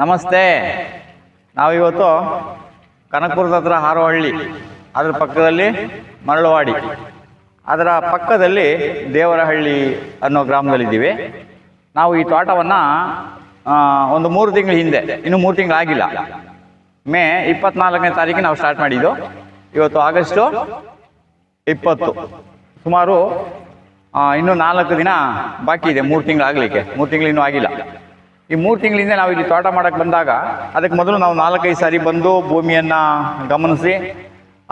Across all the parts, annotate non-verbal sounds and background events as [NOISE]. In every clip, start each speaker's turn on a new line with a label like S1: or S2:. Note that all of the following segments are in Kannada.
S1: ನಮಸ್ತೆ. ನಾವಿವತ್ತು ಕನಕಪುರದ ಹತ್ರ ಹಾರೋಹಳ್ಳಿ ಅದರ ಪಕ್ಕದಲ್ಲಿ ಮರಳವಾಡಿ. ಅದರ ಪಕ್ಕದಲ್ಲಿ ದೇವರಹಳ್ಳಿ ಅನ್ನೋ ಗ್ರಾಮದಲ್ಲಿದ್ದೀವಿ. ನಾವು ಈ ತೋಟವನ್ನು ಒಂದು ಮೂರು ತಿಂಗಳ ಹಿಂದೆ, ಇನ್ನು ಮೂರು ತಿಂಗಳಾಗಿಲ್ಲ ಮೇ ಇಪ್ಪತ್ನಾಲ್ಕನೇ ತಾರೀಕು ನಾವು ಸ್ಟಾರ್ಟ್ ಮಾಡಿದ್ದು. ಇವತ್ತು ಆಗಸ್ಟು ಇಪ್ಪತ್ತು. ಸುಮಾರು ಇನ್ನೂ ನಾಲ್ಕು ದಿನ ಬಾಕಿ ಇದೆ, ಮೂರು ತಿಂಗಳಾಗಲಿಕ್ಕೆ ಮೂರು ತಿಂಗಳು ಇನ್ನೂ ಆಗಿಲ್ಲ. ಈ ಮೂರು ತಿಂಗಳಿಂದ ನಾವು ಇಲ್ಲಿ ತೋಟ ಮಾಡಕ್ಕೆ ಬಂದಾಗ ಅದಕ್ಕೆ ಮೊದಲು ನಾವು ನಾಲ್ಕೈದು ಸಾರಿ ಬಂದು ಭೂಮಿಯನ್ನು ಗಮನಿಸಿ,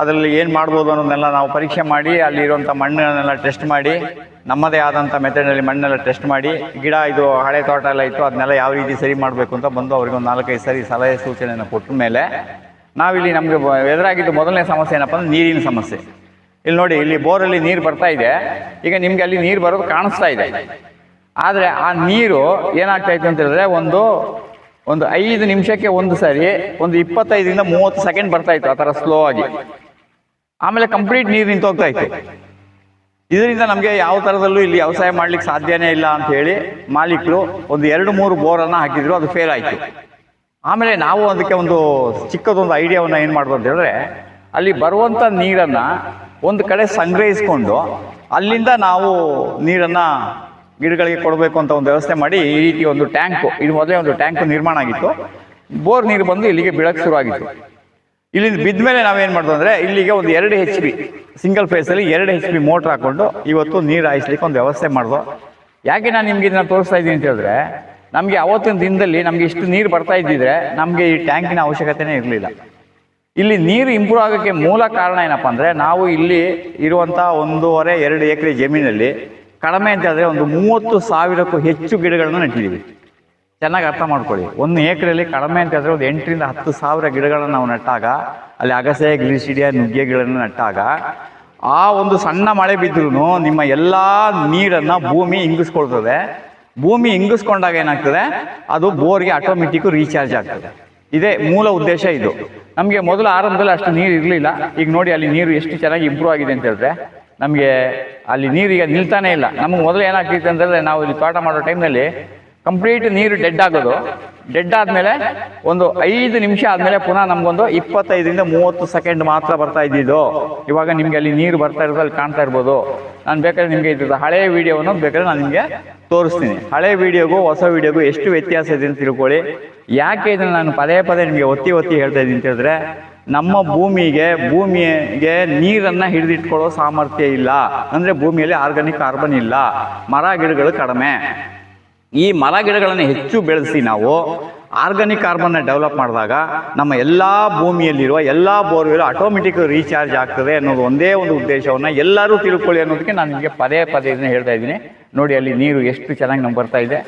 S1: ಅದರಲ್ಲಿ ಏನು ಮಾಡ್ಬೋದು ಅನ್ನೋದನ್ನೆಲ್ಲ ನಾವು ಪರೀಕ್ಷೆ ಮಾಡಿ ಅಲ್ಲಿರುವಂಥ ಮಣ್ಣನ್ನೆಲ್ಲ ಟೆಸ್ಟ್ ಮಾಡಿ, ನಮ್ಮದೇ ಆದಂಥ ಮೆಥಡಲ್ಲಿ ಮಣ್ಣೆಲ್ಲ ಟೆಸ್ಟ್ ಮಾಡಿ, ಗಿಡ ಇದು ಹಳೆ ತೋಟ ಎಲ್ಲ ಇತ್ತು, ಅದನ್ನೆಲ್ಲ ಯಾವ ರೀತಿ ಸರಿ ಮಾಡಬೇಕು ಅಂತ ಬಂದು ಅವರಿಗೆ ಒಂದು ನಾಲ್ಕೈದು ಸರಿ ಸಲಹೆ ಸೂಚನೆಯನ್ನು ಕೊಟ್ಟ ಮೇಲೆ ನಾವಿಲ್ಲಿ ನಮಗೆ ಎದುರಾಗಿದ್ದು ಮೊದಲನೇ ಸಮಸ್ಯೆ ಏನಪ್ಪ ಅಂದ್ರೆ ನೀರಿನ ಸಮಸ್ಯೆ. ಇಲ್ಲಿ ನೋಡಿ, ಇಲ್ಲಿ ಬೋರಲ್ಲಿ ನೀರು ಬರ್ತಾ ಇದೆ. ಈಗ ನಿಮಗೆ ಅಲ್ಲಿ ನೀರು ಬರೋದು ಕಾಣಿಸ್ತಾ ಇದೆ. ಆದರೆ ಆ ನೀರು ಏನಾಗ್ತಾ ಇತ್ತು ಅಂತ ಹೇಳಿದ್ರೆ ಒಂದು ಒಂದು ಐದು ನಿಮಿಷಕ್ಕೆ ಒಂದು ಸರಿ, ಒಂದು ಇಪ್ಪತ್ತೈದರಿಂದ ಮೂವತ್ತು ಸೆಕೆಂಡ್ ಬರ್ತಾ ಇತ್ತು ಆ ಥರ ಸ್ಲೋ ಆಗಿ. ಆಮೇಲೆ ಕಂಪ್ಲೀಟ್ ನೀರು ನಿಂತು ಹೋಗ್ತಾ ಇತ್ತು ಇದರಿಂದ ನಮಗೆ ಯಾವ ಥರದಲ್ಲೂ ಇಲ್ಲಿ ವ್ಯವಸಾಯ ಮಾಡ್ಲಿಕ್ಕೆ ಸಾಧ್ಯನೇ ಇಲ್ಲ ಅಂತ ಹೇಳಿ ಮಾಲೀಕರು ಒಂದು ಎರಡು, ಮೂರು ಬೋರನ್ನು ಹಾಕಿದ್ರು, ಅದು ಫೇಲ್ ಆಯಿತು. ಆಮೇಲೆ ನಾವು ಅದಕ್ಕೆ ಒಂದು ಚಿಕ್ಕದೊಂದು ಐಡಿಯಾವನ್ನು ಏನು ಮಾಡೋದು ಅಂತ ಹೇಳಿದ್ರೆ, ಅಲ್ಲಿ ಬರುವಂಥ ನೀರನ್ನು ಒಂದು ಕಡೆ ಸಂಗ್ರಹಿಸ್ಕೊಂಡು ಅಲ್ಲಿಂದ ನಾವು ನೀರನ್ನು ಗಿಡಗಳಿಗೆ ಕೊಡಬೇಕು ಅಂತ ಒಂದು ವ್ಯವಸ್ಥೆ ಮಾಡಿ ಈ ರೀತಿ ಒಂದು ಟ್ಯಾಂಕು, ಇದು ಮೊದಲೇ ಒಂದು ಟ್ಯಾಂಕು ನಿರ್ಮಾಣ ಆಗಿತ್ತು. ಬೋರ್ ನೀರು ಬಂದು ಇಲ್ಲಿಗೆ ಬೀಳಕ್ಕೆ ಶುರುವಾಗಿತ್ತು ಇಲ್ಲಿಂದ ಬಿದ್ದ ಮೇಲೆ ನಾವೇನು ಮಾಡೋದು ಅಂದರೆ ಇಲ್ಲಿಗೆ ಒಂದು ಎರಡು ಹೆಚ್ ಪಿ ಸಿಂಗಲ್ ಫೇಸಲ್ಲಿ ಎರಡು ಹೆಚ್ ಪಿ ಮೋಟ್ರ್ ಹಾಕ್ಕೊಂಡು ಇವತ್ತು ನೀರು ಹಾಯಿಸ್ಲಿಕ್ಕೆ ಒಂದು ವ್ಯವಸ್ಥೆ ಮಾಡಿದೋ ಯಾಕೆ ನಾನು ನಿಮ್ಗೆ ಇದನ್ನ ತೋರಿಸ್ತಾ ಇದ್ದೀನಿ ಅಂತ ಹೇಳಿದ್ರೆ, ನಮಗೆ ಅವತ್ತಿನ ದಿನದಲ್ಲಿ ನಮಗೆ ಇಷ್ಟು ನೀರು ಬರ್ತಾ ಇದ್ದಿದ್ರೆ ನಮಗೆ ಈ ಟ್ಯಾಂಕಿನ ಅವಶ್ಯಕತೆನೇ ಇರಲಿಲ್ಲ. ಇಲ್ಲಿ ನೀರು ಇಂಪ್ರೂವ್ ಆಗೋಕ್ಕೆ ಮೂಲ ಕಾರಣ ಏನಪ್ಪ ಅಂದರೆ ನಾವು ಇಲ್ಲಿ ಇರುವಂಥ ಒಂದೂವರೆ, ಎರಡು ಎಕರೆ ಜಮೀನಲ್ಲಿ ಕಡಿಮೆ ಅಂತ ಹೇಳಿದ್ರೆ ಒಂದು ಮೂವತ್ತು ಸಾವಿರಕ್ಕೂ ಹೆಚ್ಚು ಗಿಡಗಳನ್ನು ನೆಟ್ಟಿದ್ದೀವಿ. ಚೆನ್ನಾಗಿ ಅರ್ಥ ಮಾಡ್ಕೊಳ್ಳಿ. ಒಂದು ಏಕರಲ್ಲಿ ಕಡಿಮೆ ಅಂತ ಹೇಳಿದ್ರೆ ಒಂದು ಎಂಟರಿಂದ ಹತ್ತು ಸಾವಿರ ಗಿಡಗಳನ್ನು ನಾವು ನೆಟ್ಟಾಗ, ಅಲ್ಲಿ ಅಗಸೆ, ಗ್ಲಿಸಿಡಿಯ, ನುಗ್ಗೆ ಗಿಡಗಳನ್ನು ನೆಟ್ಟಾಗ, ಆ ಒಂದು ಸಣ್ಣ ಮಳೆ ಬಿದ್ದರೂ ನಿಮ್ಮ ಎಲ್ಲ ನೀರನ್ನು ಭೂಮಿ ಇಂಗಿಸ್ಕೊಳ್ತದೆ. ಭೂಮಿ ಇಂಗಿಸ್ಕೊಂಡಾಗ ಏನಾಗ್ತದೆ? ಅದು ಬೋರ್ಗೆ ಆಟೋಮೆಟಿಕ್ಕು ರೀಚಾರ್ಜ್ ಆಗ್ತದೆ. ಇದೇ ಮೂಲ ಉದ್ದೇಶ ಇದು. ನಮಗೆ ಮೊದಲು ಆರಂಭದಲ್ಲಿ ಅಷ್ಟು ನೀರು ಇರಲಿಲ್ಲ. ಈಗ ನೋಡಿ ಅಲ್ಲಿ ನೀರು ಎಷ್ಟು ಚೆನ್ನಾಗಿ ಇಂಪ್ರೂವ್ ಆಗಿದೆ ಅಂತ ಹೇಳಿದ್ರೆ ನಮಗೆ ಅಲ್ಲಿ ನೀರಿಗೆ ನಿಲ್ತಾನೆ ಇಲ್ಲ. ನಮಗೆ ಮೊದಲು ಏನಾಗ್ತಿತ್ತು ಅಂತಂದರೆ ನಾವು ಇಲ್ಲಿ ತೋಟ ಮಾಡೋ ಟೈಮ್ನಲ್ಲಿ ಕಂಪ್ಲೀಟ್ ನೀರು ಡೆಡ್ ಆಗೋದು. ಡೆಡ್ ಆದಮೇಲೆ ಒಂದು ಐದು ನಿಮಿಷ ಆದಮೇಲೆ ಪುನಃ ನಮಗೊಂದು ಇಪ್ಪತ್ತೈದರಿಂದ ಮೂವತ್ತು ಸೆಕೆಂಡ್ ಮಾತ್ರ ಬರ್ತಾ ಇದ್ದಿದ್ದು. ಇವಾಗ ನಿಮಗೆ ಅಲ್ಲಿ ನೀರು ಬರ್ತಾ ಇರೋದು, ಅಲ್ಲಿ ಕಾಣ್ತಾ ಇರ್ಬೋದು. ನಾನು ಬೇಕಾದ್ರೆ ನಿಮಗೆ ಇದ್ರದ್ದು ಹಳೆಯ ವೀಡಿಯೋವನ್ನು ಬೇಕಾದ್ರೆ ನಾನು ನಿಮಗೆ ತೋರಿಸ್ತೀನಿ. ಹಳೆ ವೀಡಿಯೋಗೂ ಹೊಸ ವೀಡಿಯೋಗೂ ಎಷ್ಟು ವ್ಯತ್ಯಾಸ ಇದೆ ಅಂತ ತಿಳ್ಕೊಳ್ಳಿ. ಯಾಕೆ ಇದನ್ನು ನಾನು ಪದೇ ಪದೇ ನಿಮಗೆ ಒತ್ತಿ ಒತ್ತಿ ಹೇಳ್ತಾ ಇದ್ದೀನಿ ಅಂತ ಹೇಳಿದ್ರೆ ನಮ್ಮ ಭೂಮಿಗೆ ಭೂಮಿಗೆ ನೀರನ್ನು ಹಿಡಿದಿಟ್ಕೊಳ್ಳೋ ಸಾಮರ್ಥ್ಯ ಇಲ್ಲ. ಅಂದರೆ ಭೂಮಿಯಲ್ಲಿ ಆರ್ಗಾನಿಕ್ ಕಾರ್ಬನ್ ಇಲ್ಲ. ಮರ ಗಿಡಗಳು ಕಡಿಮೆ. ಈ ಮರ ಗಿಡಗಳನ್ನು ಹೆಚ್ಚು ಬೆಳೆಸಿ ನಾವು ಆರ್ಗಾನಿಕ್ ಕಾರ್ಬನ್ನ ಡೆವಲಪ್ ಮಾಡಿದಾಗ ನಮ್ಮ ಎಲ್ಲ ಭೂಮಿಯಲ್ಲಿರುವ ಎಲ್ಲ ಬೋರ್ವೆಲ್ ಆಟೋಮೆಟಿಕ್ ರೀಚಾರ್ಜ್ ಆಗ್ತದೆ ಅನ್ನೋದು ಒಂದೇ ಒಂದು ಉದ್ದೇಶವನ್ನು ಎಲ್ಲರೂ ತಿಳ್ಕೊಳ್ಳಿ ಅನ್ನೋದಕ್ಕೆ ನಾನು ನಿಮಗೆ ಪದೇ ಪದೇ ಇದನ್ನ ಹೇಳ್ತಾ ಇದ್ದೀನಿ. ನೋಡಿ ಅಲ್ಲಿ ನೀರು ಎಷ್ಟು ಚೆನ್ನಾಗಿ ನಮ್ಗೆ ಬರ್ತಾ ಇದೆ.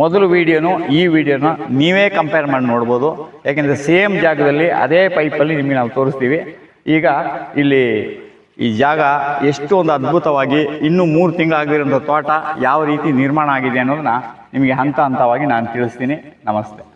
S1: ಮೊದಲು ವಿಡಿಯೋನು ಈ ವಿಡಿಯೋನ ನೀವೇ ಕಂಪೇರ್ ಮಾಡಿ ನೋಡ್ಬೋದು. ಯಾಕೆಂದರೆ ಸೇಮ್ ಜಾಗದಲ್ಲಿ ಅದೇ ಪೈಪಲ್ಲಿ ನಿಮಗೆ ನಾವು ತೋರಿಸ್ತೀವಿ. ಈಗ ಇಲ್ಲಿ ಈ ಜಾಗ ಎಷ್ಟು ಒಂದು ಅದ್ಭುತವಾಗಿ ಇನ್ನೂ ಮೂರು ತಿಂಗಳಾಗಿರೋಂಥ ತೋಟ ಯಾವ ರೀತಿ ನಿರ್ಮಾಣ ಆಗಿದೆ ಅನ್ನೋದನ್ನ ನಿಮಗೆ ಹಂತ ಹಂತವಾಗಿ ನಾನು ತಿಳಿಸ್ತೀನಿ. ನಮಸ್ತೆ.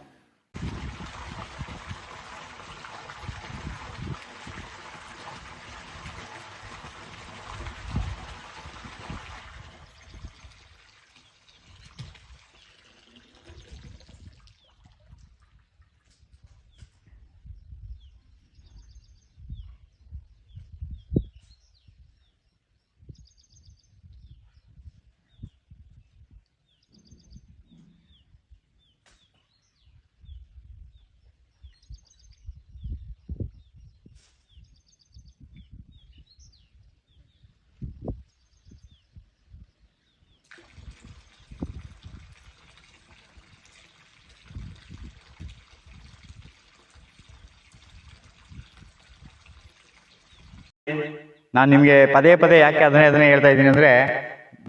S1: ನಾನು ನಿಮಗೆ ಪದೇ ಪದೇ ಯಾಕೆ ಅದನ್ನೇ ಅದನ್ನೇ ಹೇಳ್ತಾ ಇದ್ದೀನಿ ಅಂದರೆ,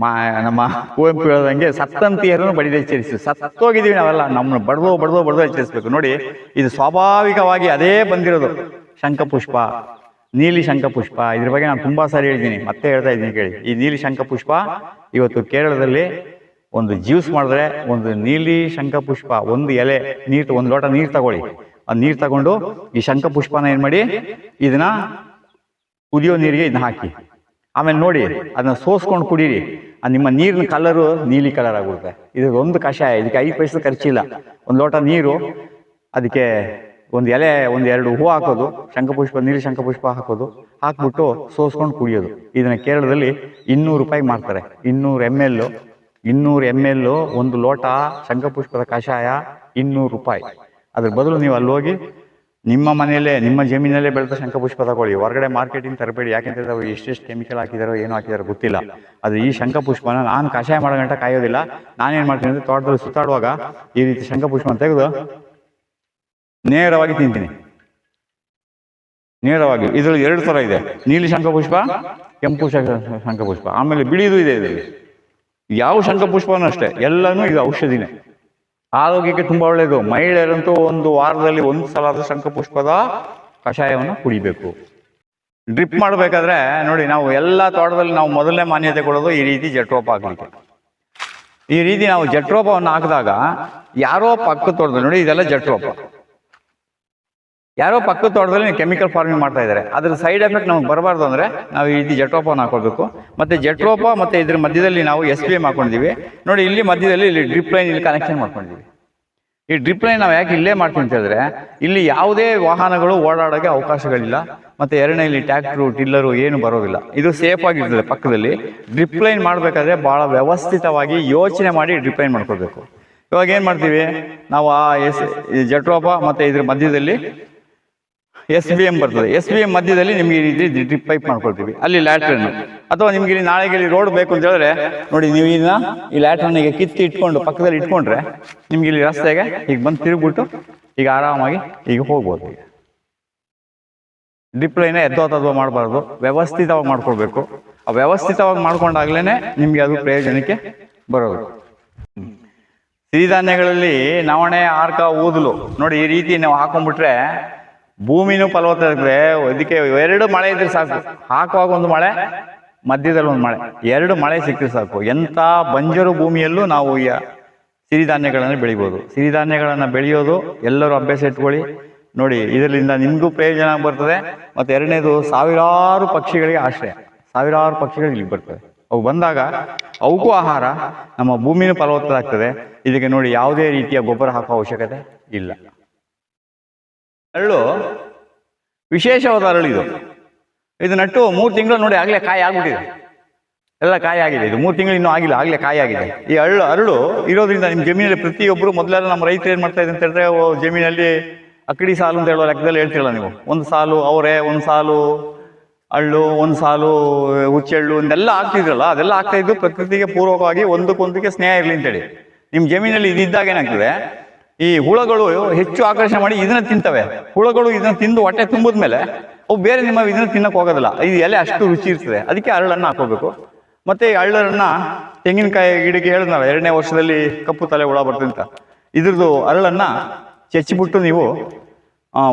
S1: ಮಾ, ನಮ್ಮ ಕುವೆಂಪು ಹೇಳೋದಂಗೆ ಸತ್ತಂತಿಯರನ್ನು ಬಡಿದು ಎಚ್ಚರಿಸು. ಸತ್ತೋಗಿದ್ದೀವಿ ನಾವೆಲ್ಲ ನಮ್ಮನ್ನು ಬಡದೋ ಬಡದೋ ಬಡದೋ ಎಚ್ಚರಿಸ್ಬೇಕು. ನೋಡಿ, ಇದು ಸ್ವಾಭಾವಿಕವಾಗಿ ಅದೇ ಬಂದಿರೋದು. ಶಂಖಪುಷ್ಪ, ನೀಲಿ ಶಂಖಪುಷ್ಪ. ಇದ್ರ ಬಗ್ಗೆ ನಾನು ತುಂಬ ಸಾರಿ ಹೇಳಿದ್ದೀನಿ. ಮತ್ತೆ ಹೇಳ್ತಾ ಇದ್ದೀನಿ ಕೇಳಿ. ಈ ನೀಲಿ ಶಂಖಪುಷ್ಪ ಇವತ್ತು ಕೇರಳದಲ್ಲಿ ಒಂದು ಜ್ಯೂಸ್ ಮಾಡಿದ್ರೆ ಒಂದು ನೀಲಿ ಶಂಖಪುಷ್ಪ, ಒಂದು ಎಲೆ, ನೀರು ಒಂದು ಲೋಟ ನೀರು ತಗೊಳ್ಳಿ. ಆ ನೀರು ತಗೊಂಡು ಈ ಶಂಖಪುಷ್ಪನ ಏನು ಮಾಡಿ, ಇದನ್ನ ಕುದಿಯೋ ನೀರಿಗೆ ಇದನ್ನ ಹಾಕಿ. ಆಮೇಲೆ ನೋಡಿ, ಅದನ್ನ ಸೋಸ್ಕೊಂಡು ಕುಡೀರಿ. ಆ ನಿಮ್ಮ ನೀರಿನ ಕಲರು ನೀಲಿ ಕಲರ್ ಆಗುತ್ತೆ. ಇದು ಒಂದು ಕಷಾಯ, ಇದಕ್ಕೆ ಐದು ಪೈಸೆ ಖರ್ಚಿಲ್ಲ. ಒಂದು ಲೋಟ ನೀರು, ಅದಕ್ಕೆ ಒಂದು ಎಲೆ, ಒಂದು ಎರಡು ಹೂವು ಹಾಕೋದು, ಶಂಖಪುಷ್ಪ ನೀರು ಶಂಖಪುಷ್ಪ ಹಾಕೋದು, ಹಾಕ್ಬಿಟ್ಟು ಸೋಸ್ಕೊಂಡು ಕುಡಿಯೋದು. ಇದನ್ನ ಕೇರಳದಲ್ಲಿ ಇನ್ನೂರು ರೂಪಾಯಿ ಮಾಡ್ತಾರೆ ಇನ್ನೂರು ಎಂ ಎಲ್ ಇನ್ನೂರು ಎಂ ಎಲ್ ಒಂದು ಲೋಟ ಶಂಖಪುಷ್ಪದ ಕಷಾಯ ಇನ್ನೂರು ರೂಪಾಯಿ. ಅದ್ರ ಬದಲು ನೀವು ಅಲ್ಲಿ ಹೋಗಿ ನಿಮ್ಮ ಮನೆಯಲ್ಲೇ, ನಿಮ್ಮ ಜಮೀನಲ್ಲೇ ಬೆಳೆದ ಶಂಖಪುಷ್ಪ ತಗೊಳ್ಳಿ ಹೊರಗಡೆ ಮಾರ್ಕೆಟಿಂಗ್ ತರಬೇಡಿ. ಯಾಕೆಂದ್ರೆ ಅವ್ರು ಎಷ್ಟೆಷ್ಟು ಕೆಮಿಕಲ್ ಹಾಕಿದಾರೋ, ಏನು ಹಾಕಿದಾರೋ ಗೊತ್ತಿಲ್ಲ. ಅದು ಈ ಶಂಖಪುಷ್ಪನ ನಾನು ಕಷಾಯ ಮಾಡೋ ಗಂಟ ಕಾಯೋದಿಲ್ಲ. ನಾನೇನು ಮಾಡ್ತೀನಿ ಅಂದರೆ ತೋಟದಲ್ಲಿ ಸುತ್ತಾಡುವಾಗ ಈ ರೀತಿ ಶಂಖಪುಷ್ಪನ ತೆಗೆದು ನೇರವಾಗಿ ತಿಂತೀನಿ. ನೇರವಾಗಿ. ಇದರಲ್ಲಿ ಎರಡು ಥರ ಇದೆ. ನೀಲಿ ಶಂಖಪುಷ್ಪ, ಕೆಂಪು ಶಂಖ, ಶಂಖಪುಷ್ಪ. ಆಮೇಲೆ ಬಿಳಿದು ಇದೆ ಇದರಲ್ಲಿ. ಯಾವ ಶಂಖಪುಷ್ಪನೂ ಅಷ್ಟೇ. ಎಲ್ಲನೂ ಇದು ಔಷಧಿನೇ. ಆರೋಗ್ಯಕ್ಕೆ ತುಂಬಾ ಒಳ್ಳೆಯದು ಮಹಿಳೆಯರಂತೂ ಒಂದು ವಾರದಲ್ಲಿ ಒಂದು ಸಲ ಆದ್ರೂ ಶಂಖಪುಷ್ಪದ ಕಷಾಯವನ್ನು ಕುಡಿಬೇಕು. ಡ್ರಿಪ್ ಮಾಡಬೇಕಾದ್ರೆ ನೋಡಿ ನಾವು ಎಲ್ಲ ತೋಟದಲ್ಲಿ ನಾವು ಮೊದಲನೇ ಮಾನ್ಯತೆ ಕೊಡೋದು ಈ ರೀತಿ ಜಟ್ರೋಪ ಹಾಕಲಿಕ್ಕೆ ಈ ರೀತಿ ನಾವು ಜಟ್ರೋಪವನ್ನು ಹಾಕಿದಾಗ ಯಾರೋ ಪಕ್ಕ ತೋಟದಲ್ಲಿ ನೋಡಿ ಇದೆಲ್ಲ ಜಟ್ರೋಪ. ಯಾರೋ ಪಕ್ಕದ ತೋಟದಲ್ಲಿ ಕೆಮಿಕಲ್ ಫಾರ್ಮಿಂಗ್ ಮಾಡ್ತಾ ಇದ್ದಾರೆ. ಅದ್ರ ಸೈಡ್ ಎಫೆಕ್ಟ್ ನಮಗೆ ಬರಬಾರ್ದು ಅಂದ್ರೆ ನಾವು ಈ ರೀತಿ ಜಟ್ರೋಪವನ್ನು ಹಾಕೊಳ್ಬೇಕು. ಮತ್ತೆ ಜಟ್ರೋಪ ಮತ್ತೆ ಇದ್ರ ಮಧ್ಯದಲ್ಲಿ ನಾವು ಎಸ್ ಬಿ ಎಂ ಹಾಕೊಂಡಿದ್ದೀವಿ ನೋಡಿ ಇಲ್ಲಿ ಮಧ್ಯದಲ್ಲಿ ಇಲ್ಲಿ ಡ್ರಿಪ್ ಲೈನ್ ಇಲ್ಲಿ ಕನೆಕ್ಷನ್ ಮಾಡ್ಕೊಂಡಿದ್ದೀವಿ ಈ ಡ್ರಿಪ್ ಲೈನ್ ನಾವು ಯಾಕೆ ಇಲ್ಲೇ ಮಾಡ್ತೀವಿ ಅಂತ ಹೇಳಿದ್ರೆ ಇಲ್ಲಿ ಯಾವುದೇ ವಾಹನಗಳು ಓಡಾಡೋಕ್ಕೆ ಅವಕಾಶಗಳಿಲ್ಲ. ಮತ್ತೆ ಎರಡನೇ ಇಲ್ಲಿ ಟ್ಯಾಕ್ಟ್ರು ಟಿಲ್ಲರು ಏನು ಬರೋದಿಲ್ಲ. ಇದು ಸೇಫ್ ಆಗಿರ್ತದೆ ಪಕ್ಕದಲ್ಲಿ. ಡ್ರಿಪ್ ಲೈನ್ ಮಾಡಬೇಕಾದ್ರೆ ಬಹಳ ವ್ಯವಸ್ಥಿತವಾಗಿ ಯೋಚನೆ ಮಾಡಿ ಡ್ರಿಪ್ ಲೈನ್ ಮಾಡ್ಕೊಳ್ಬೇಕು. ಇವಾಗ ಏನು ಮಾಡ್ತೀವಿ? ನಾವು ಆ ಎಸ್ ಜಟ್ರೋಪ ಮತ್ತೆ ಇದ್ರ ಮಧ್ಯದಲ್ಲಿ ಎಸ್ ಬಿ ಎಂ ಬರ್ತದೆ. ಎಸ್ ಬಿ ಎಂ ಮಧ್ಯದಲ್ಲಿ ನಿಮಗೆ ಈ ರೀತಿ ಡ್ರಿಪ್ ಪೈಪ್ ಮಾಡ್ಕೊಳ್ತೀವಿ. ಅಲ್ಲಿ ಲ್ಯಾಟ್ರನ್ ಅಥವಾ ನಿಮ್ಗೆ ಇಲ್ಲಿ ನಾಳೆಗೆ ಇಲ್ಲಿ ರೋಡ್ ಬೇಕು ಅಂತ ಹೇಳಿದ್ರೆ ನೋಡಿ ನೀವು ಇದನ್ನ ಈ ಲ್ಯಾಟ್ರನ್ ಈಗ ಕಿತ್ತಿ ಇಟ್ಕೊಂಡು ಪಕ್ಕದಲ್ಲಿ ಇಟ್ಕೊಂಡ್ರೆ ನಿಮ್ಗೆ ಇಲ್ಲಿ ರಸ್ತೆಗೆ ಈಗ ಬಂದು ತಿರುಗ್ಬಿಟ್ಟು ಈಗ ಆರಾಮಾಗಿ ಈಗ ಹೋಗ್ಬೋದು. ಈಗ ಡ್ರಿಪ್ ಲೈನ್ ಎದ್ದೋತದ್ವ ಮಾಡಬಾರ್ದು. ವ್ಯವಸ್ಥಿತವಾಗಿ ಮಾಡ್ಕೊಳ್ಬೇಕು. ಆ ವ್ಯವಸ್ಥಿತವಾಗಿ ಮಾಡ್ಕೊಂಡಾಗ್ಲೇ ನಿಮ್ಗೆ ಅದು ಪ್ರಯೋಜನಕ್ಕೆ ಬರೋದು. ಸಿರಿಧಾನ್ಯಗಳಲ್ಲಿ ನವಣೆ ಆರ್ಕ ಊದಲು ನೋಡಿ ಈ ರೀತಿ ನಾವು ಹಾಕೊಂಡ್ಬಿಟ್ರೆ ಭೂಮಿನೂ ಇದ್ರೆ ಅದಕ್ಕೆ ಎರಡು ಮಳೆ ಇದ್ರೆ ಸಾಕು. ಹಾಕುವಾಗ ಒಂದು ಮಳೆ, ಮಧ್ಯದಲ್ಲಿ ಒಂದು ಮಳೆ. ಎರಡು ಮಳೆ ಸಿಕ್ಕರೆ ಸಾಕು. ಎಂಥ ಬಂಜರು ಭೂಮಿಯಲ್ಲೂ ನಾವು ಸಿರಿಧಾನ್ಯಗಳನ್ನು ಬೆಳಿಬೋದು. ಸಿರಿಧಾನ್ಯಗಳನ್ನು ಬೆಳೆಯೋದು ಎಲ್ಲರೂ ಅಭ್ಯಾಸ ಇಟ್ಕೊಳ್ಳಿ. ನೋಡಿ, ಇದರಿಂದ ನಿಮಗೂ ಪ್ರಯೋಜನ ಬರ್ತದೆ ಮತ್ತು ಎರಡನೇದು ಸಾವಿರಾರು ಪಕ್ಷಿಗಳಿಗೆ ಆಶ್ರಯ. ಸಾವಿರಾರು ಪಕ್ಷಿಗಳು ಇಲ್ಲಿಗೆ ಬರ್ತವೆ ಅವು ಬಂದಾಗ ಅವಕ್ಕೂ ಆಹಾರ, ನಮ್ಮ ಭೂಮಿನೂ ಫಲವತ್ತಾಗ್ತದೆ ಇದಕ್ಕೆ ನೋಡಿ ಯಾವುದೇ ರೀತಿಯ ಗೊಬ್ಬರ ಹಾಕುವ ಅವಶ್ಯಕತೆ ಇಲ್ಲ. ಅರಳು. ವಿಶೇಷವಾದ ಅರಳು ಇದು. ಇದು ನಟ್ಟು ಮೂರು ತಿಂಗಳು ನೋಡಿ ಆಗಲೇ ಕಾಯಿ ಆಗ್ಬಿಟ್ಟಿದೆ. ಎಲ್ಲ ಕಾಯಿ ಆಗಿದೆ. ಇದು ಮೂರು ತಿಂಗಳು ಇನ್ನೂ ಆಗಿಲ್ಲ, ಆಗಲೇ ಕಾಯಿ ಆಗಿದೆ. ಈ ಅರಳು ಅರಳು ಇರೋದ್ರಿಂದ ನಿಮ್ಮ ಜಮೀನಲ್ಲಿ ಪ್ರತಿಯೊಬ್ಬರು ಮೊದಲೆಲ್ಲ ನಮ್ಮ ರೈತರು ಏನು ಮಾಡ್ತಾ ಇದೆ ಅಂತ ಹೇಳಿದ್ರೆ ಜಮೀನಲ್ಲಿ ಅಕ್ಕಡಿ ಸಾಲು ಅಂತ ಹೇಳೋ ಲೆಕ್ಕದಲ್ಲಿ ಹೇಳ್ತಿರಲ್ಲ ನೀವು. ಒಂದು ಸಾಲು ಅವರೇ, ಒಂದು ಸಾಲು ಅಳ್ಳು, ಒಂದು ಸಾಲು ಹುಚ್ಚೆಳ್ಳು, ಇದೆಲ್ಲ ಆಗ್ತಿದ್ರಲ್ಲ ಅದೆಲ್ಲ ಆಗ್ತಾ ಇದ್ದು ಪ್ರಕೃತಿಗೆ ಪೂರ್ವಕವಾಗಿ ಒಂದಕ್ಕೊಂದಕ್ಕೆ ಸ್ನೇಹ ಇರಲಿ ಅಂತೇಳಿ ನಿಮ್ಮ ಜಮೀನಲ್ಲಿ ಇದಿದ್ದಾಗ ಏನಾಗ್ತದೆ? ಈ ಹುಳಗಳು ಹೆಚ್ಚು ಆಕರ್ಷಣೆ ಮಾಡಿ ಇದನ್ನ ತಿಂತವೆ. ಹುಳಗಳು ಇದನ್ನ ತಿಂದು ಹೊಟ್ಟೆ ತುಂಬಿದ ಮೇಲೆ ಅವು ಬೇರೆ ನಿಮ್ಮ ಇದನ್ನ ತಿನ್ನಕ್ಕೆ ಹೋಗೋದಿಲ್ಲ. ಇದು ಎಲೆ ಅಷ್ಟು ರುಚಿ ಇರ್ತದೆ. ಅದಕ್ಕೆ ಅರಳನ್ನ ಹಾಕೋಬೇಕು. ಮತ್ತೆ ಈ ತೆಂಗಿನಕಾಯಿ ಗಿಡಕ್ಕೆ ಹೇಳಿದ್ನಲ್ಲ, ಎರಡನೇ ವರ್ಷದಲ್ಲಿ ಕಪ್ಪು ತಲೆ ಹುಳ ಬರ್ತದೆ ಅಂತ. ಇದ್ರದ್ದು ಅರಳನ್ನ ಚೆಚ್ಚಿಬಿಟ್ಟು ನೀವು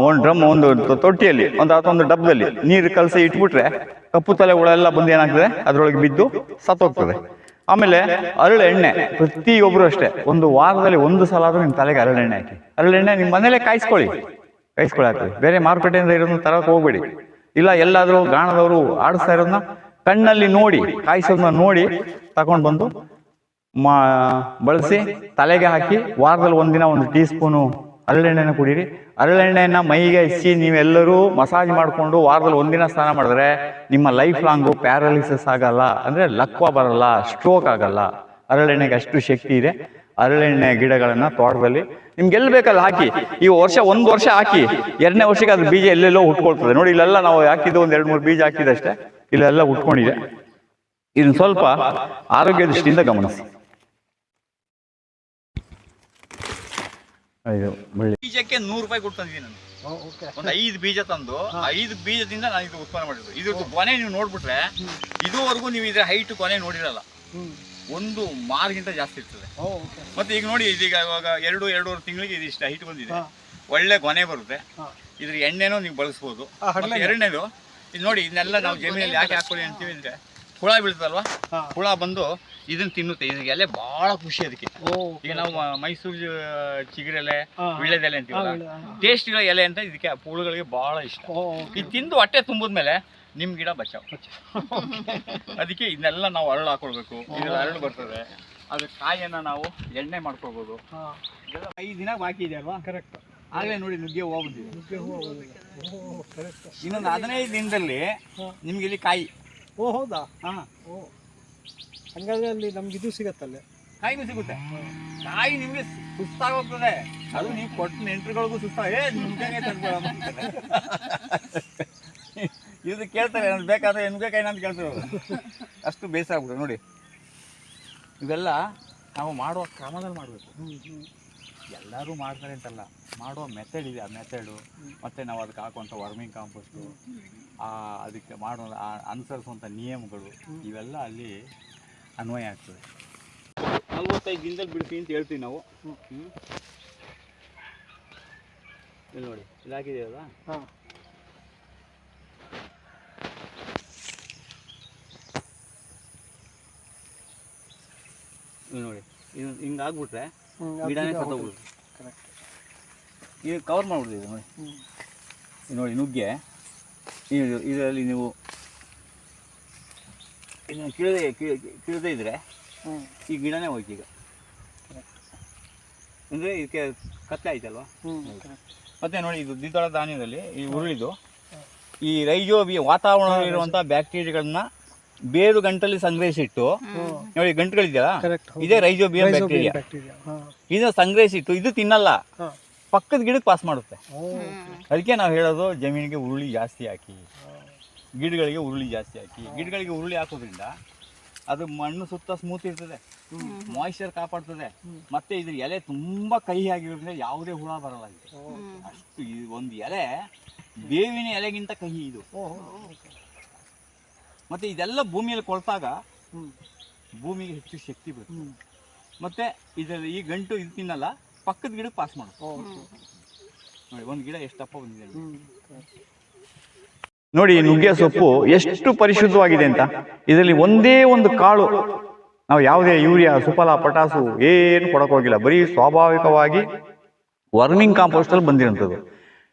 S1: ಒಂದು ಡ್ರಮ್, ಒಂದು ತೊಟ್ಟಿಯಲ್ಲಿ, ಒಂದು ಅಥವಾ ಒಂದು ಡಬ್ಬದಲ್ಲಿ ನೀರು ಕಲಸಿ ಇಟ್ಬಿಟ್ರೆ ಕಪ್ಪು ತಲೆ ಹುಳ ಎಲ್ಲ ಬಂದು ಏನಾಗ್ತದೆ? ಅದರೊಳಗೆ ಬಿದ್ದು ಸತ್ತೋಗ್ತದೆ. ಆಮೇಲೆ ಅರಳು ಎಣ್ಣೆ. ಪ್ರತಿಯೊಬ್ಬರು ಅಷ್ಟೇ. ಒಂದು ವಾರದಲ್ಲಿ ಒಂದು ಸಲ ಆದರೂ ನಿಮ್ಮ ತಲೆಗೆ ಅರಳೆಣ್ಣೆ ಹಾಕಿ. ಅರಳೆಣ್ಣೆ ನಿಮ್ಮ ಮನೇಲೆ ಕಾಯಿಸ್ಕೊಳ್ಳಿ. ಕಾಯಿಸ್ಕೊಳ್ಳಿ ಬೇರೆ ಮಾರುಕಟ್ಟೆಯಿಂದ ಇರೋದನ್ನ ತರಕ್ಕೆ ಹೋಗ್ಬೇಡಿ. ಇಲ್ಲ ಎಲ್ಲಾದರೂ ಗಾಣದವರು ಆಡಿಸ್ತಾ ಇರೋದನ್ನ ಕಣ್ಣಲ್ಲಿ ನೋಡಿ, ಕಾಯಿಸೋದನ್ನ ನೋಡಿ ತಗೊಂಡು ಬಂದು ಮಾ, ಬಳಸಿ ತಲೆಗೆ ಹಾಕಿ ವಾರದಲ್ಲಿ ಒಂದಿನ ಒಂದು ಟೀ ಸ್ಪೂನು ಹರಳೆಣ್ಣೆನ ಕುಡೀರಿ. ಹರಳೆಣ್ಣೆನ ಮೈಗೆ ಹಚ್ಚಿ ನೀವೆಲ್ಲರೂ ಮಸಾಜ್ ಮಾಡಿಕೊಂಡು ವಾರದಲ್ಲಿ ಒಂದಿನ ಸ್ನಾನ ಮಾಡಿದ್ರೆ ನಿಮ್ಮ ಲೈಫ್ ಲಾಂಗು ಪ್ಯಾರಾಲಿಸಿಸ್ ಆಗಲ್ಲ. ಅಂದರೆ ಲಕ್ವ ಬರಲ್ಲ, ಸ್ಟ್ರೋಕ್ ಆಗಲ್ಲ. ಹರಳೆಣ್ಣೆಗೆ ಅಷ್ಟು ಶಕ್ತಿ ಇದೆ. ಹರಳೆಣ್ಣೆ ಗಿಡಗಳನ್ನು ತೋಟದಲ್ಲಿ ನಿಮ್ಗೆ ಎಲ್ಲಿ ಬೇಕಲ್ಲ ಹಾಕಿ. ಈ ವರ್ಷ ಒಂದು ವರ್ಷ ಹಾಕಿ. ಎರಡನೇ ವರ್ಷಕ್ಕೆ ಅದು ಬೀಜ ಎಲ್ಲೆಲ್ಲೋ ಹುಟ್ಕೊಳ್ತದೆ. ನೋಡಿ, ಇಲ್ಲೆಲ್ಲ ನಾವು ಹಾಕಿದ್ದು ಒಂದು ಎರಡು ಮೂರು ಬೀಜ ಹಾಕಿದಷ್ಟೇ ಇಲ್ಲೆಲ್ಲ ಹುಟ್ಕೊಂಡಿದೆ. ಇದನ್ನ ಸ್ವಲ್ಪ ಆರೋಗ್ಯ ದೃಷ್ಟಿಯಿಂದ ಗಮನಿಸಿ. ಇದು ಬಳ್ಳಿ ಬೀಜಕ್ಕೆ ನೂರು ರೂಪಾಯಿ ಕೊಟ್ಟು ತಂದಿದ್ದೀನಿ ನಾನು. ಒಂದು ಐದು ಬೀಜ ತಂದು ಐದು ಬೀಜದಿಂದ ನಾನು ಇದು ಉತ್ಪನ್ನ ಮಾಡಿದ್ದು ಇದ್ರದ್ದು ಕೊನೆ ನೀವು ನೋಡ್ಬಿಟ್ರೆ ಇದುವರೆಗೂ ನೀವು ಇದ್ರ ಹೈಟ್ ಕೊನೆ ನೋಡಿರಲ್ಲ. ಒಂದು ಮಾರ್ಗಿಂತ ಜಾಸ್ತಿ ಇರ್ತದೆ. ಮತ್ತೆ ಈಗ ನೋಡಿ ಇದೀಗ ಇವಾಗ ಎರಡು ಎರಡೂವರೆ ತಿಂಗಳಿಗೆ ಇದಿಷ್ಟು ಹೈಟ್ ಬಂದಿದೆ. ಒಳ್ಳೆ ಕೊನೆ ಬರುತ್ತೆ. ಇದ್ರ ಎಣ್ಣೆನೂ ನೀವು ಬಳಸ್ಬೋದು. ಮತ್ತೆ ಎರಡನೇದು ಇದು ನೋಡಿ ಇದನ್ನೆಲ್ಲ ನಾವು ಜಮೀನಲ್ಲಿ ಯಾಕೆ ಹಾಕೊಳ್ಳಿ ಅಂತೀವಿ ಅಂದ್ರೆ ಹುಳ ಬೀಳ್ತದಲ್ವಾ? ಹುಳ ಬಂದು ಇದನ್ನ ತಿನ್ನುತ್ತೆ. ಇದಕ್ಕೆ ಎಲೆ ಬಹಳ ಖುಷಿ ಅದಕ್ಕೆ. ಈಗ ನಾವು ಮೈಸೂರು ಚಿಗುರೆಲೆ ವಿಳ್ಳೆದೆಲೆ ಅಂತೀವಲ್ಲ? ಟೇಸ್ಟ್ ಇರೋ ಎಲೆ ಅಂತ ಇದಕ್ಕೆ ಪೂಳುಗಳಿಗೆ ಬಹಳ ಇಷ್ಟ. ಇದು ತಿಂದು ಹೊಟ್ಟೆ ತುಂಬಿದ್ಮೇಲೆ ನಿಮ್ ಗಿಡ ಬಚಾವ್. [LAUGHS] ಅದಕ್ಕೆ ಇದನ್ನೆಲ್ಲ ನಾವು ಅರಳು ಹಾಕೊಳ್ಬೇಕು. ಇದ್ರ ಅರಳು ಬರ್ತದೆ. ಅದ್ರ ಕಾಯಿಯನ್ನ ನಾವು ಎಣ್ಣೆ ಮಾಡ್ಕೊಳ್ಬೋದು. ಐದು ದಿನ ಬಾಕಿ ಇದೆ ಅಲ್ವಾ?
S2: ಕರೆಕ್ಟ್
S1: ಆಗಲೇ ನೋಡಿ ನುಗ್ಗೆ
S2: ಹೂವು
S1: ಇನ್ನೊಂದು ಹದಿನೈದು ದಿನದಲ್ಲಿ ನಿಮ್ಗೆ ಇಲ್ಲಿ ಕಾಯಿ.
S2: ಓ ಹೌದಾ?
S1: ಹಾಂ.
S2: ಓ. ಹಂಗಾದ್ರೆ ಅಲ್ಲಿ ನಮ್ಗೆ ಇದು ಸಿಗತ್ತಲ್ಲೇ.
S1: ಕಾಯಿನೂ ಸಿಗುತ್ತೆ. ಕಾಯಿ ನಿಮಗೆ ಸುಸ್ತಾಗೋಗ್ತದೆ. ಅದು ನೀವು ಕೊಟ್ಟ ನೆಂಟ್ರುಗಳಿಗೂ ಸುಸ್ತ ಏ ಇದು ಕೇಳ್ತಾರೆ, ನನ್ಗೆ ಬೇಕಾದ್ರೆ ನುಗ್ಗೆಕಾಯಿ ಅಂತ ಕೇಳ್ತಾರೆ ಅಷ್ಟು ಬೇಸರ ಆಗ್ಬಿಡುತ್ತೆ ನೋಡಿ. ಇವೆಲ್ಲ ನಾವು ಮಾಡುವ ಕ್ರಮದಲ್ಲಿ ಮಾಡಬೇಕು. ಎಲ್ಲರೂ ಮಾಡ್ತಾರೆ ಅಂತಲ್ಲ. ಮಾಡುವ ಮೆಥಡ್ ಇದೆ, ಆ ಮೆಥಡು ಮತ್ತು ನಾವು ಅದಕ್ಕೆ ಹಾಕುವಂಥ ವರ್ಮಿಂಗ್ ಕಾಂಪೋಸ್ಟು ಆ, ಅದಕ್ಕೆ ಮಾಡುವ ಅನುಸರಿಸುವಂಥ ನಿಯಮಗಳು, ಇವೆಲ್ಲ ಅಲ್ಲಿ ಅನ್ವಯ ಆಗ್ತದೆ. ನಲ್ವತ್ತೈದು ದಿನದಲ್ಲಿ ಬಿಡ್ತೀವಿ ಅಂತ ಹೇಳ್ತೀವಿ ನಾವು. ಹ್ಞೂ ಇಲ್ಲಿ ನೋಡಿ ಇಲ್ಲಿ ಹಾಕಿದೆಯಲ್ಲ
S2: ಹಾಂ.
S1: ನೋಡಿ ಇದು ಹಿಂಗೆ ಆಗ್ಬಿಟ್ರೆ ಗಿಡನೇ ಸತ್ತೋಗ್ಬಿಡುತ್ತೆ.
S2: ಕರೆಕ್ಟ್
S1: ಈಗ ಕವರ್ ಮಾಡಿಬಿಡ್ತೀವಿ ನೋಡಿ. ನೋಡಿ ನುಗ್ಗೆ. ಇದು ಇದರಲ್ಲಿ ನೀವು ಕೀಳದೆ ಕೀಳದೆ ಇದ್ರೆ ಈ ಗಿಡನೇ ಹೋಯ್ತು ಈಗ. ಅಂದರೆ ಇದಕ್ಕೆ ಕತ್ತೆ ಆಯ್ತಲ್ವಾ? ಮತ್ತೆ ನೋಡಿ ಇದು ದ್ವಿದಳ ಧಾನ್ಯದಲ್ಲಿ ಈ ಉರುಳಿದು ಈ ರೈಜೋಬಿಯ ವಾತಾವರಣದಲ್ಲಿರುವಂಥ ಬ್ಯಾಕ್ಟೀರಿಯಾಗಳನ್ನ ಬೇರು ಗಂಟಲ್ಲಿ ಸಂಗ್ರಹಿಸಿಟ್ಟು ನೋಡಿ ಗಂಟುಗಳಿದೆಯಲ್ಲ? ಇದೇ ರೈಜೋಬಿಯ ಬ್ಯಾಕ್ಟೀರಿಯಾ. ಇದನ್ನ ಸಂಗ್ರಹಿಸಿಟ್ಟು ಇದು ತಿನ್ನಲ್ಲ ಪಕ್ಕದ ಗಿಡಕ್ಕೆ ಪಾಸ್ ಮಾಡುತ್ತೆ. ಅದಕ್ಕೆ ನಾವು ಹೇಳೋದು ಜಮೀನಿಗೆ ಉರುಳಿ ಜಾಸ್ತಿ ಹಾಕಿ. ಗಿಡಗಳಿಗೆ ಉರುಳಿ ಜಾಸ್ತಿ ಹಾಕಿ ಗಿಡಗಳಿಗೆ ಉರುಳಿ ಹಾಕೋದ್ರಿಂದ ಅದು ಮಣ್ಣು ಸುತ್ತ ಸ್ಮೂತ್ ಇರ್ತದೆ. ಮಾಯಿಶ್ಚರ್ ಕಾಪಾಡ್ತದೆ. ಮತ್ತೆ ಇದ್ರ ಎಲೆ ತುಂಬಾ ಕಹಿ ಆಗಿರೋದ್ರಿಂದ ಯಾವುದೇ ಹುಳ ಬರಲ್ಲ ಇದು ಅಷ್ಟು ಈ ಒಂದು ಎಲೆ ಬೇವಿನ ಎಲೆಗಿಂತ ಕಹಿ ಇದು. ಮತ್ತೆ ಇದೆಲ್ಲ ಭೂಮಿಯಲ್ಲಿ ಕೊಳ್ತಾಗ ಭೂಮಿಗೆ ಹೆಚ್ಚು ಶಕ್ತಿ ಬರುತ್ತೆ. ಮತ್ತೆ ಇದರಲ್ಲಿ ಈ ಗಂಟು ಇದು ತಿನ್ನಲ್ಲ ಪಕ್ಕದ ಗಿಡಕ್ಕೆ ಪಾಸ್ ಮಾಡುತ್ತೆ ನೋಡಿ ಒಂದು ಗಿಡ ಎಷ್ಟಪ್ಪ ಬಂದಿದೆ ನೋಡಿ. ನುಗ್ಗೆ ಸೊಪ್ಪು ಎಷ್ಟು ಪರಿಶುದ್ಧವಾಗಿದೆ ಅಂತ. ಇದರಲ್ಲಿ ಒಂದೇ ಒಂದು ಕಾಳು. ನಾವು ಯಾವುದೇ ಯೂರಿಯಾ, ಸುಫಲ ಪಟಾಸು ಏನು ಕೊಡಕ್ ಹೋಗಿಲ್ಲ. ಬರೀ ಸ್ವಾಭಾವಿಕವಾಗಿ ವರ್ಮಿಂಗ್ ಕಾಂಪೋಸ್ಟ್ ಅಲ್ಲಿ ಬಂದಿರೋಂಥದ್ದು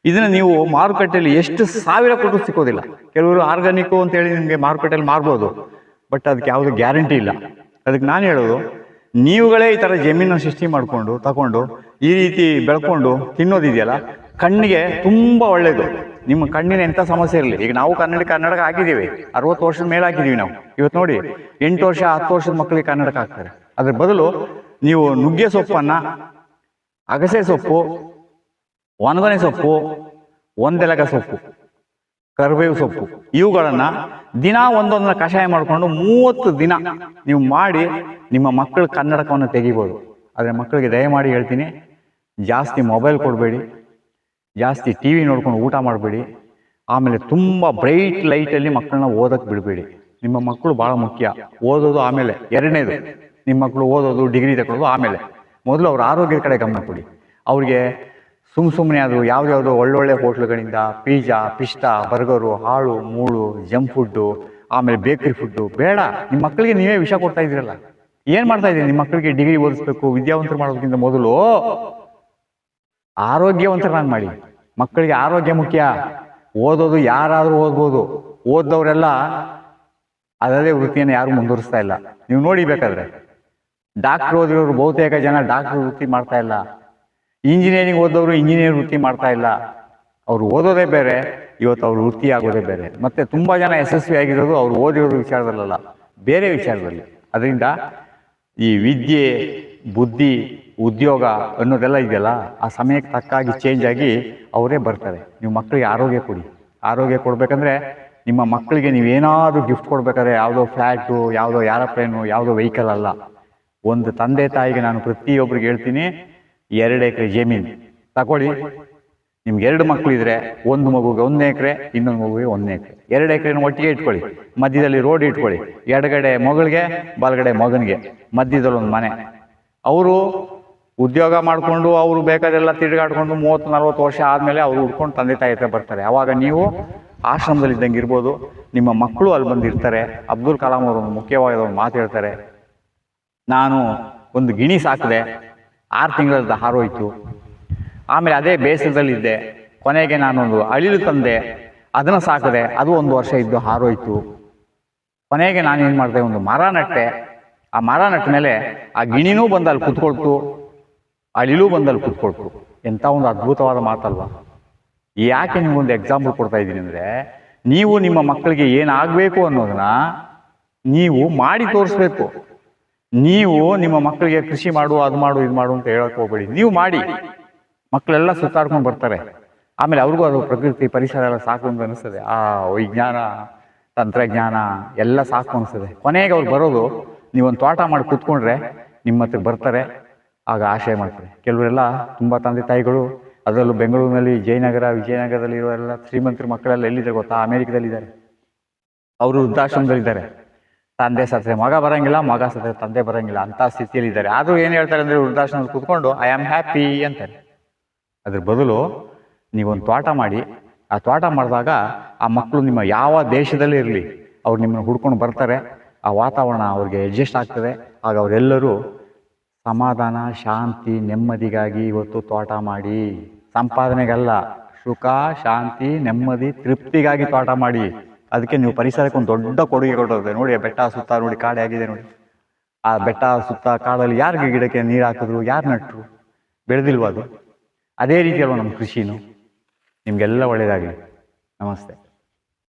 S1: ಇದನ್ನ ನೀವು ಮಾರುಕಟ್ಟೆಯಲ್ಲಿ ಎಷ್ಟು ಸಾವಿರ ಕೊಟ್ಟು ಸಿಕ್ಕೋದಿಲ್ಲ. ಕೆಲವರು ಆರ್ಗಾನಿಕ್ ಅಂತ ಹೇಳಿ ನಿಮಗೆ ಮಾರುಕಟ್ಟೆಯಲ್ಲಿ ಮಾರ್ಬೋದು. ಬಟ್ ಅದಕ್ಕೆ ಯಾವುದು ಗ್ಯಾರಂಟಿ ಇಲ್ಲ. ಅದಕ್ಕೆ ನಾನು ಹೇಳೋದು, ನೀವುಗಳೇ ಈ ಥರ ಜಮೀನನ್ನು ಸೃಷ್ಟಿ ಮಾಡಿಕೊಂಡು, ತಗೊಂಡು, ಈ ರೀತಿ ಬೆಳ್ಕೊಂಡು ತಿನ್ನೋದಿದೆಯಲ್ಲ, ಕಣ್ಣಿಗೆ ತುಂಬ ಒಳ್ಳೆಯದು ನಿಮ್ಮ ಕಣ್ಣಿನ ಎಂಥ ಸಮಸ್ಯೆ ಇರಲಿ? ಈಗ ನಾವು ಕನ್ನಡ ಕನ್ನಡಕ ಆಗಿದ್ದೀವಿ. ಅರವತ್ತು ವರ್ಷದ ಮೇಲೆ ಹಾಕಿದ್ದೀವಿ ನಾವು. ಇವತ್ತು ನೋಡಿ, ಎಂಟು ವರ್ಷ, ಹತ್ತು ವರ್ಷದ ಮಕ್ಕಳಿಗೆ ಕನ್ನಡಕ ಹಾಕ್ತಾರೆ ಅದ್ರ ಬದಲು ನೀವು ನುಗ್ಗೆ ಸೊಪ್ಪನ್ನು, ಅಗಸೆ ಸೊಪ್ಪು, ಒಣಗೊನೆ ಸೊಪ್ಪು, ಒಂದೆಲಗ ಸೊಪ್ಪು, ಕರಿಬೇವು ಸೊಪ್ಪು, ಇವುಗಳನ್ನ ದಿನ ಒಂದೊಂದನ್ನ ಕಷಾಯ ಮಾಡಿಕೊಂಡು ಮೂವತ್ತು ದಿನ ನೀವು ಮಾಡಿ ನಿಮ್ಮ ಮಕ್ಕಳ ಕನ್ನಡಕವನ್ನು ತೆಗಿಬೋದು. ಆದರೆ ಮಕ್ಕಳಿಗೆ ದಯಮಾಡಿ ಹೇಳ್ತೀನಿ, ಜಾಸ್ತಿ ಮೊಬೈಲ್ ಕೊಡಬೇಡಿ. ಜಾಸ್ತಿ ಟಿ ವಿ ನೋಡ್ಕೊಂಡು ಊಟ ಮಾಡಬೇಡಿ. ಆಮೇಲೆ ತುಂಬ ಬ್ರೈಟ್ ಲೈಟಲ್ಲಿ ಮಕ್ಕಳನ್ನ ಓದಕ್ಕೆ ಬಿಡಬೇಡಿ. ನಿಮ್ಮ ಮಕ್ಕಳು ಭಾಳ ಮುಖ್ಯ. ಓದೋದು ಆಮೇಲೆ ಎರಡನೇದು, ನಿಮ್ಮ ಮಕ್ಕಳು ಓದೋದು ಡಿಗ್ರಿ ತಗೊಳ್ಳೋದು ಆಮೇಲೆ. ಮೊದಲು ಅವ್ರ ಆರೋಗ್ಯದ ಕಡೆ ಗಮನ ಕೊಡಿ. ಅವ್ರಿಗೆ ಸುಮ್ಮ ಸುಮ್ಮನೆ ಅದು ಯಾವ್ದ್ಯಾವುದೋ ಒಳ್ಳೊಳ್ಳೆ ಹೋಟ್ಲುಗಳಿಂದ ಪಿಜ್ಜಾ ಪಿಸ್ತಾ ಬರ್ಗರು ಹಾಳು, ಮೂಳು ಜಂಕ್ ಫುಡ್ಡು ಆಮೇಲೆ ಬೇಕರಿ ಫುಡ್ಡು ಬೇಡ. ನಿಮ್ಮ ಮಕ್ಕಳಿಗೆ ನೀವೇ ವಿಷ ಕೊಡ್ತಾ ಇದ್ದೀರಲ್ಲ. ಏನು ಮಾಡ್ತಾ ಇದ್ದೀರಿ? ನಿಮ್ಮ ಮಕ್ಕಳಿಗೆ ಡಿಗ್ರಿ ಓದಿಸ್ಬೇಕು, ವಿದ್ಯಾವಂತರು ಮಾಡೋದಕ್ಕಿಂತ ಮೊದಲು ಆರೋಗ್ಯವಂತರನ್ನಾಗಿ ಮಾಡಿ. ಮಕ್ಕಳಿಗೆ ಆರೋಗ್ಯ ಮುಖ್ಯ. ಓದೋದು ಯಾರಾದರೂ ಓದ್ಬೋದು. ಓದ್ದವರೆಲ್ಲ ಅದರದೇ ವೃತ್ತಿಯನ್ನು ಯಾರು ಮುಂದುವರಿಸ್ತಾ ಇಲ್ಲ. ನೀವು ನೋಡಿ ಬೇಕಾದ್ರೆ. ಡಾಕ್ಟರ್ ಓದಿರೋರು ಬಹುತೇಕ ಜನ ಡಾಕ್ಟರ್ ವೃತ್ತಿ ಮಾಡ್ತಾ ಇಲ್ಲ. ಇಂಜಿನಿಯರಿಂಗ್ ಓದೋರು ಇಂಜಿನಿಯರ್ ವೃತ್ತಿ ಮಾಡ್ತಾ ಇಲ್ಲ. ಅವ್ರು ಓದೋದೇ ಬೇರೆ ಇವತ್ತು ಅವ್ರ ವೃತ್ತಿ ಆಗೋದೇ ಬೇರೆ. ಮತ್ತೆ ತುಂಬ ಜನ ಯಶಸ್ವಿ ಆಗಿರೋದು ಅವ್ರು ಓದಿರೋದು ವಿಚಾರದಲ್ಲ ಬೇರೆ ವಿಚಾರದಲ್ಲಿ. ಅದರಿಂದ ಈ ವಿದ್ಯೆ ಬುದ್ಧಿ, ಉದ್ಯೋಗ ಅನ್ನೋದೆಲ್ಲ ಇದೆಯಲ್ಲ, ಆ ಸಮಯಕ್ಕೆ ತಕ್ಕಾಗಿ ಚೇಂಜ್ ಆಗಿ ಅವರೇ ಬರ್ತಾರೆ. ನೀವು ಮಕ್ಕಳಿಗೆ ಆರೋಗ್ಯ ಕೊಡಿ. ಆರೋಗ್ಯ ಕೊಡಬೇಕಂದ್ರೆ ನಿಮ್ಮ ಮಕ್ಕಳಿಗೆ ನೀವೇನಾದ್ರೂ ಗಿಫ್ಟ್ ಕೊಡ್ಬೇಕಾದ್ರೆ ಯಾವುದೋ ಫ್ಲ್ಯಾಟು ಯಾವುದೋ ಏರೋಪ್ಲೇನು ಯಾವುದೋ ವೆಹಿಕಲ್ ಅಲ್ಲ. ಒಂದು ತಂದೆ ತಾಯಿಗೆ ನಾನು ಪ್ರತಿಯೊಬ್ಬರಿಗೆ ಹೇಳ್ತೀನಿ, ಎರಡು ಎಕರೆ ಜಮೀನು ತಗೊಳ್ಳಿ. ನಿಮ್ಗೆ ಎರಡು ಮಕ್ಕಳಿದ್ರೆ ಒಂದು ಮಗುಗೆ ಒಂದು ಎಕರೆ, ಇನ್ನೊಂದು ಮಗುಗೆ ಒಂದು ಎಕರೆ. ಎರಡು ಎಕರೆನ ಒಟ್ಟಿಗೆ ಇಟ್ಕೊಳ್ಳಿ. ಮಧ್ಯದಲ್ಲಿ ರೋಡ್ ಇಟ್ಕೊಳ್ಳಿ. ಎಡಗಡೆ ಮಗಳಿಗೆ, ಬಲಗಡೆ ಮಗನಿಗೆ. ಮಧ್ಯದಲ್ಲಿ ಒಂದು ಮನೆ. ಅವರು ಉದ್ಯೋಗ ಮಾಡಿಕೊಂಡು ಅವರು ಬೇಕಾದೆಲ್ಲ ತಿರುಗಾಡ್ಕೊಂಡು ಮೂವತ್ತು, ನಲ್ವತ್ತು ವರ್ಷ ಆದಮೇಲೆ ಅವರು ಹುಡ್ಕೊಂಡು ತಂದೆ ತಾಯಿ ಹತ್ರ ಬರ್ತಾರೆ. ಆವಾಗ ನೀವು ಆಶ್ರಮದಲ್ಲಿ ಇದ್ದಂಗೆ ಇರ್ಬೋದು. ನಿಮ್ಮ ಮಕ್ಕಳು ಅಲ್ಲಿ ಬಂದಿರ್ತಾರೆ. ಅಬ್ದುಲ್ ಕಲಾಂ ಅವರು ಒಂದು ಮುಖ್ಯವಾದ ಒಂದು ಮಾತು ಹೇಳ್ತಾರೆ. ನಾನು ಒಂದು ಗಿಣಿ ಸಾಕಿದೆ. ಆರು ತಿಂಗಳದ್ದು ಹಾರೋಯ್ತು ಆಮೇಲೆ ಅದೇ ಬೇಸರದಲ್ಲಿದ್ದೆ ಕೊನೆಗೆ ನಾನೊಂದು ಅಳಿಲು ತಂದೆ. ಅದನ್ನು ಸಾಕಿದೆ. ಅದು ಒಂದು ವರ್ಷ ಇದ್ದು ಹಾರೋಯ್ತು ಕೊನೆಗೆ ನಾನು ಏನು ಮಾಡಿದೆ? ಒಂದು ಮರ ನಟ್ಟೆ. ಆ ಮರ ನಟ್ಟ ಮೇಲೆ ಆ ಗಿಣಿನೂ ಬಂದು ಅಲ್ಲಿ ಕುತ್ಕೊಳ್ತು ಅಳಿಲೂ ಬಂದು ಅಲ್ಲಿ ಕುತ್ಕೊಳ್ತು. ಎಂಥ ಒಂದು ಅದ್ಭುತವಾದ ಮಾತಲ್ವಾ. ಯಾಕೆ ನಿಮಗೊಂದು ಎಕ್ಸಾಂಪಲ್ ಕೊಡ್ತಾ ಇದ್ದೀನಿ ಅಂದರೆ, ನೀವು ನಿಮ್ಮ ಮಕ್ಕಳಿಗೆ ಏನಾಗಬೇಕು ಅನ್ನೋದನ್ನ ನೀವು ಮಾಡಿ ತೋರಿಸ್ಬೇಕು. ನೀವು ನಿಮ್ಮ ಮಕ್ಕಳಿಗೆ ಕೃಷಿ ಮಾಡು, ಅದು ಮಾಡು, ಇದು ಮಾಡು ಅಂತ ಹೇಳಕ್ ಹೋಗ್ಬೇಡಿ. ನೀವು ಮಾಡಿ. ಮಕ್ಕಳೆಲ್ಲ ಸುತ್ತಾಡ್ಕೊಂಡು ಬರ್ತಾರೆ. ಆಮೇಲೆ ಅವ್ರಿಗೂ ಅದು ಪ್ರಕೃತಿ ಪರಿಸರ ಎಲ್ಲ ಸಾಕು ಅಂತ ಅನಿಸ್ತದೆ. ಆ ವಿಜ್ಞಾನ, ತಂತ್ರಜ್ಞಾನ ಎಲ್ಲ ಸಾಕು ಅನಿಸ್ತದೆ. ಕೊನೆಗೆ ಅವ್ರು ಬರೋದು ನೀವೊಂದು ತೋಟ ಮಾಡಿ ಕೂತ್ಕೊಂಡ್ರೆ ನಿಮ್ಮ ಹತ್ರ ಬರ್ತಾರೆ, ಆಗ ಆಶಯ ಮಾಡ್ತಾರೆ. ಕೆಲವರೆಲ್ಲ ತುಂಬ ತಂದೆ ತಾಯಿಗಳು, ಅದರಲ್ಲೂ ಬೆಂಗಳೂರಿನಲ್ಲಿ ಜಯನಗರ ವಿಜಯನಗರದಲ್ಲಿ ಇರೋರೆಲ್ಲ ಶ್ರೀಮಂತರ ಮಕ್ಕಳೆಲ್ಲ ಎಲ್ಲಿದ್ದಾರೆ ಗೊತ್ತಾ? ಅಮೇರಿಕದಲ್ಲಿದ್ದಾರೆ. ಅವರು ವೃದ್ಧಾಶ್ರಮದಲ್ಲಿದ್ದಾರೆ ತಂದೆ ಸತ್ರೆ ಮಗ ಬರಂಗಿಲ್ಲ, ಮಗ ಸತ್ರೆ ತಂದೆ ಬರಂಗಿಲ್ಲ ಅಂತ ಸ್ಥಿತಿಯಲ್ಲಿದ್ದಾರೆ. ಆದರೂ ಏನು ಹೇಳ್ತಾರೆ ಅಂದರೆ ವೃದ್ಧಾಶ್ರಮದಲ್ಲಿ ಕೂತ್ಕೊಂಡು ಐ ಆಮ್ ಹ್ಯಾಪಿ ಅಂತಾರೆ. ಅದ್ರ ಬದಲು ನೀವೊಂದು ತೋಟ ಮಾಡಿ, ಆ ತೋಟ ಮಾಡಿದಾಗ ಆ ಮಕ್ಕಳು ನಿಮ್ಮ ಯಾವ ದೇಶದಲ್ಲೇ ಇರಲಿ, ಅವ್ರು ನಿಮ್ಮನ್ನು ಹುಡ್ಕೊಂಡು ಬರ್ತಾರೆ. ಆ ವಾತಾವರಣ ಅವ್ರಿಗೆ ಅಡ್ಜಸ್ಟ್ ಆಗ್ತದೆ. ಆಗ ಅವರೆಲ್ಲರೂ ಸಮಾಧಾನ, ಶಾಂತಿ, ನೆಮ್ಮದಿಗಾಗಿ ಇವತ್ತು ತೋಟ ಮಾಡಿ. ಸಂಪಾದನೆಗಲ್ಲ, ಸುಖ, ಶಾಂತಿ, ನೆಮ್ಮದಿ, ತೃಪ್ತಿಗಾಗಿ ತೋಟ ಮಾಡಿ. ಅದಕ್ಕೆ ನೀವು ಪರಿಸರಕ್ಕೆ ಒಂದು ದೊಡ್ಡ ಕೊಡುಗೆ ಕೊಡೋದೆ ನೋಡಿ ಬೆಟ್ಟ ಸುತ್ತ ನೋಡಿ, ಕಾಡೆ ಆಗಿದೆ ನೋಡಿ. ಆ ಬೆಟ್ಟ ಸುತ್ತ ಕಾಡಲ್ಲಿ ಯಾರಿಗೆ ಗಿಡಕ್ಕೆ ನೀರು ಹಾಕಿದ್ರು, ಯಾರು ನಟ್ರು? ಬೆಳೆದಿಲ್ವ ಅದು? ಅದೇ ರೀತಿಯಲ್ವ ನಮ್ಮ ಕೃಷಿನೂ? ನಿಮಗೆಲ್ಲ ಒಳ್ಳೆಯದಾಗಲಿ ನಮಸ್ತೆ.